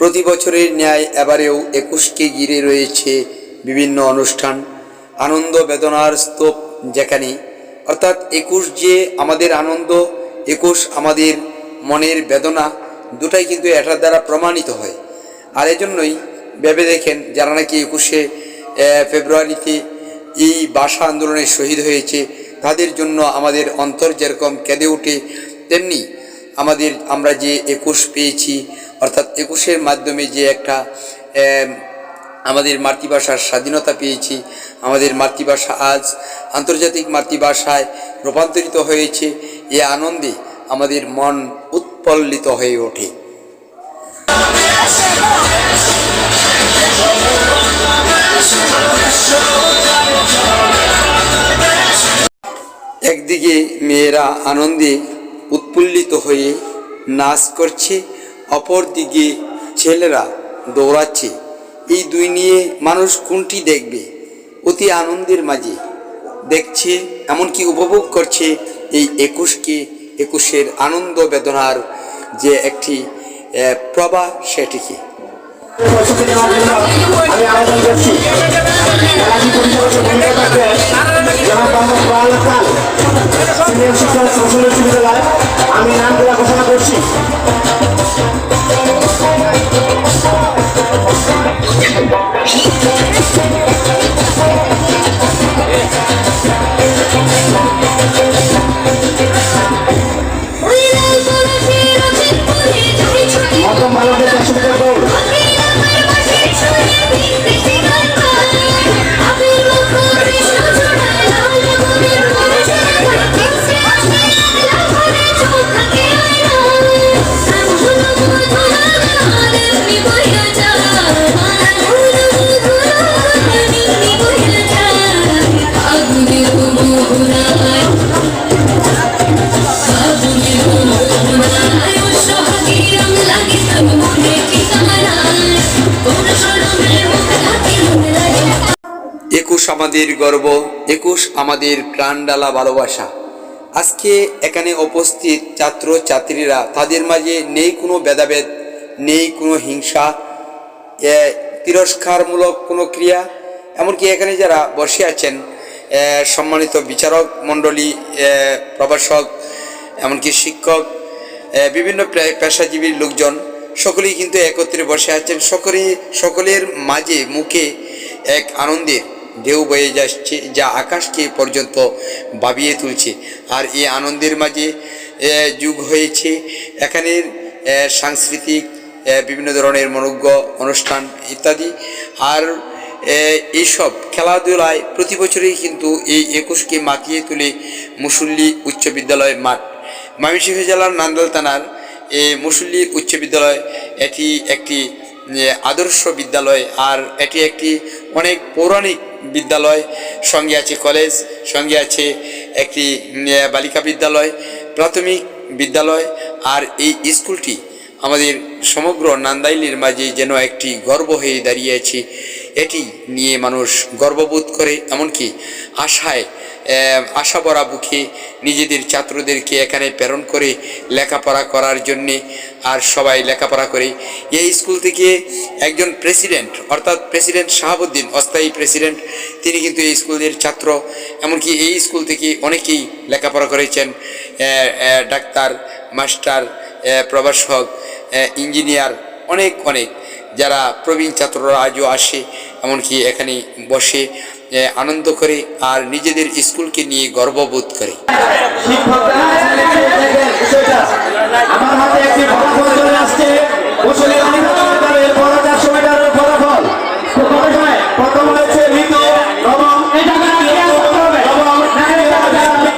প্রতি বছরের ন্যায় এবারেও একুশকে ঘিরে রয়েছে বিভিন্ন অনুষ্ঠান। আনন্দ বেদনার স্তূপ যেখানে। অর্থাৎ একুশ যে আমাদের আনন্দ, একুশ আমাদের মনের বেদনা, দুটাই কিন্তু এটার দ্বারা প্রমাণিত হয়। আর এজন্যই ভেবে দেখেন যারা নাকি একুশে ফেব্রুয়ারিতে এই ভাষা আন্দোলনে শহীদ হয়েছে, তাদের জন্য আমাদের অন্তর যেরকম কেঁদে ওঠে, তেমনি আমাদের আমরা যে একুশ পেয়েছি অর্থাৎ একুশের মাধ্যমে যে একটা আমাদের মাতৃভাষার স্বাধীনতা পেয়েছি, আমাদের মাতৃভাষা আজ আন্তর্জাতিক মাতৃভাষায় রূপান্তরিত হয়েছে, এ আনন্দে আমাদের মন উৎপল্লিত হয়ে ওঠে। একদিকে মেয়েরা আনন্দে উৎফুল্লিত হয়ে নাচ করছে অপরদিকে ছেলেরা দৌড়াচ্ছে। এই দুই নিয়ে মানুষ কোনটি দেখবে? অতি আনন্দের মাঝে দেখছে, এমনকি উপভোগ করছে এই একুশকে, একুশের আনন্দ বেদনার যে একটি প্রবাহ সেটিকে। আমি একুশ আমাদের গর্ব, একুশ আমাদের প্রাণডালা ভালোবাসা। আজকে এখানে উপস্থিত ছাত্র ছাত্রীরা তাদের মাঝে নেই কোনো ভেদাভেদ, নেই কোনো হিংসা তিরস্কারমূলক কোনো ক্রিয়া, এমনকি এখানে যারা বসে আছেন সম্মানিত বিচারক মণ্ডলী প্রভাষক, এমনকি শিক্ষক বিভিন্ন পেশাজীবীর লোকজন, সকলেই কিন্তু একত্রে বসে আছেন সকলে সকলের মাঝে, মুখে এক আনন্দের ঢেউ বয়ে যাচ্ছে, যা আকাশকে পর্যন্ত ভাবিয়ে তুলছে। আর এই আনন্দের মাঝে যুগ হয়েছে। এখানের সাংস্কৃতিক বিভিন্ন ধরনের মনোজ্ঞ অনুষ্ঠান ইত্যাদি। আর এইসব খেলাধুলায় প্রতি বছরই কিন্তু এই একুশকে মাতিয়ে তুলে মুসল্লি উচ্চ বিদ্যালয় মাঠ। ময়মনসিংহ জেলার নান্দাল থানার এই মুসল্লি উচ্চ বিদ্যালয়, এটি একটি আদর্শ বিদ্যালয় আর এটি একটি অনেক পৌরাণিক বিদ্যালয়। সঙ্গে আছে কলেজ, সঙ্গে আছে একটি বালিকা বিদ্যালয়, প্রাথমিক বিদ্যালয় আর এই স্কুলটি আমাদের সমগ্র নান্দাইলের মাঝে যেন একটি গর্ব হয়ে দাঁড়িয়েছে এটি নিয়ে মানুষ গর্ববোধ করে, এমনকি আশায় আশা ভরা বুকে নিজেদের ছাত্রদেরকে এখানে প্রেরণ করে লেখাপড়া করার জন্যে আর সবাই লেখাপড়া করে। এই স্কুল থেকে একজন প্রেসিডেন্ট, অর্থাৎ প্রেসিডেন্ট শাহাবুদ্দিন, অস্থায়ী প্রেসিডেন্ট, তিনি কিন্তু এই স্কুলের ছাত্র। এমনকি এই স্কুল থেকে অনেকেই লেখাপড়া করেছেন ডাক্তার, মাস্টার প্রভাষক। ইঞ্জিনিয়ার অনেক অনেক। যারা প্রবীণ ছাত্ররা আজও আসে, এমনকি এখানে বসে আনন্দ করে আর নিজেদের স্কুলকে নিয়ে গর্ববোধ করে।